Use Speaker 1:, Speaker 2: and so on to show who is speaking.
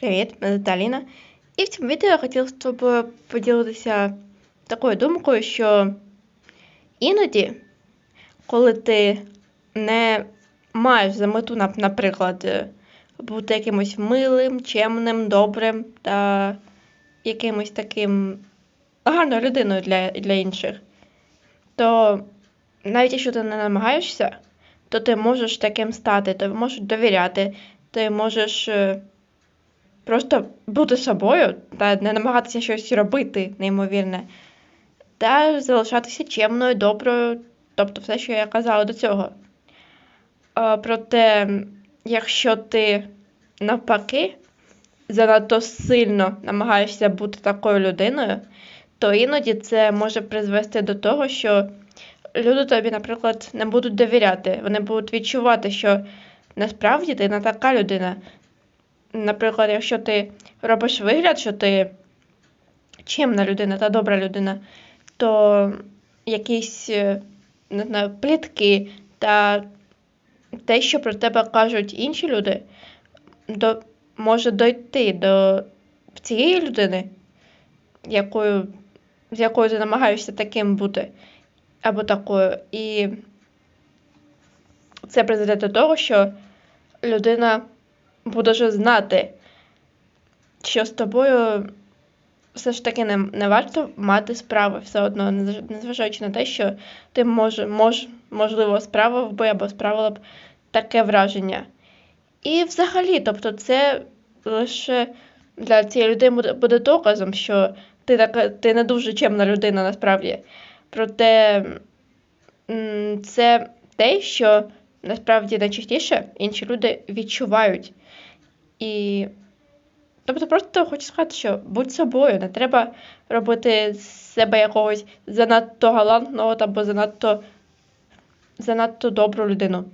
Speaker 1: Привіт, мене звати Аліна. І в цьому відео я хотіла з поділитися такою думкою, що іноді, коли ти не маєш за мету, наприклад, е, бути якимось милим, чемним, добрим та якимось таким гарною людиною для, для інших, то навіть якщо ти не намагаєшся, то ти можеш таким стати, ти можеш довіряти, ти можеш. Просто бути собою та не намагатися щось робити неймовірне, та залишатися чемною, доброю, тобто все, що я казала до цього. Проте, якщо ти навпаки занадто сильно намагаєшся бути такою людиною, то іноді це може призвести до того, що люди тобі, наприклад, не будуть довіряти. Вони будуть відчувати, що насправді ти не така людина. Наприклад, якщо ти робиш вигляд, що ти чемна людина та добра людина, то якісь е, не знаю, плітки та те, що про тебе кажуть інші люди, до, може дойти до цієї людини, якою, з якою ти намагаєшся таким бути, або такою. І це призведе до того, що людина буде вже знати, що з тобою все ж таки не, не варто мати справи все одно, незважаючи на те, що ти може, мож, можливо, справив би або справила б таке враження. І взагалі, тобто, це лише для цієї людини буде доказом, що ти така, ти не дуже чемна людина насправді. Проте це те, що насправді найчастіше інші люди відчувають. І тобто просто хочу сказати, що будь собою, не треба робити з себе якогось занадто галантного або занадто, занадто добру людину.